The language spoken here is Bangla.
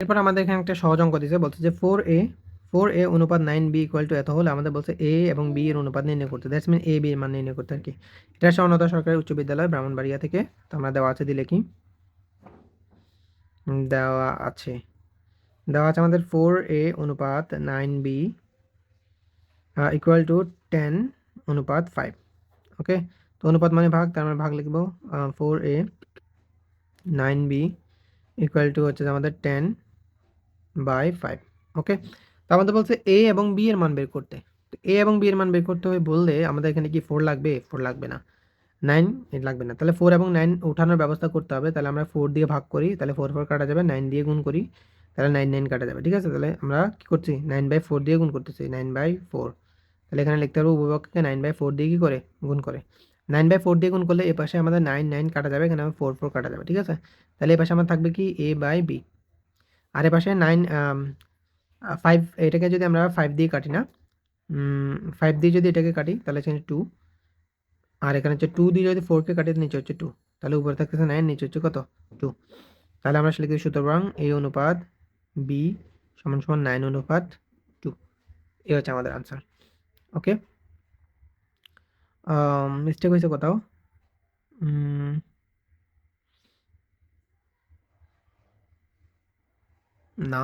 এরপর আমাদের এখানে একটা সহজ অঙ্ক দিয়েছে বলছে যে ফোর এ ফোর এ অনুপাত নাইন বি ইকুয়াল টু এত হলে আমাদের বলছে এ এবং বি এর অনুপাত নির্ণয় করতে দ্যাটস মিন এ বি এর মান নির্ণয় করতে আর কি। এটা স্বর্ণতা সরকারি উচ্চ বিদ্যালয় ব্রাহ্মণবাড়িয়া থেকে, তো আমরা দেওয়া আছে দিলে কি? দেওয়া আছে। দেওয়া আছে আমাদের ফোর এ অনুপাত nine b equal to ten অনুপাত ফাইভ ওকে তো অনুপাত মানে ভাগ, তার মানে ভাগ লিখব four a nine b equal to হচ্ছে আমাদের টেন বাই ফাইভ ওকে তো আমাদের বলছে এ এবং বি এর মান বের করতে। তো এ এবং বি এর মান বের করতে হবে বললে আমাদের এখানে কি ফোর লাগবে? ফোর লাগবে না। নাইন এটা লাগবে না। তাহলে ফোর এবং নাইন ওঠানোর ব্যবস্থা করতে হবে। তাহলে আমরা ফোর দিয়ে ভাগ করি। তাহলে ফোর ফোর কাটা যাবে নাইন দিয়ে গুণ করি। তাহলে নাইন নাইন কাটা যাবে, ঠিক আছে? তাহলে আমরা কী করছি? নাইন বাই ফোর দিয়ে গুণ করতেছি নাইন বাই ফোর তাহলে এখানে লিখতে পারব উপভোগকে নাইন বাই ফোর দিয়ে কী করে? গুণ করে। নাইন বাই ফোর দিয়ে গুণ করলে এ পাশে আমাদের নাইন নাইন কাটা যাবে, এখানে আমার ফোর ফোর কাটা যাবে, ঠিক আছে? তাহলে এ পাশে আমার থাকবে কি? এ বাই বি আর পাশে নাইন ফাইভ এটাকে যদি আমরা ফাইভ দিয়ে কাটি না ফাইভ দিয়ে যদি এটাকে কাটি, তাহলে এখানে টু আর এখানে হচ্ছে টু দিয়ে যদি ফোরকে কাটি নিচে হচ্ছে টু তাহলে উপরে থাকতেছে নাইন নিচে হচ্ছে কত? টু তাহলে আমরা লিখি সুতরাং এই অনুপাত বি সমান সমান নাইন অনুপাত টু এ হচ্ছে আমাদের আনসার ওকে মিস্টেক হয়েছে কোথাও? উম, না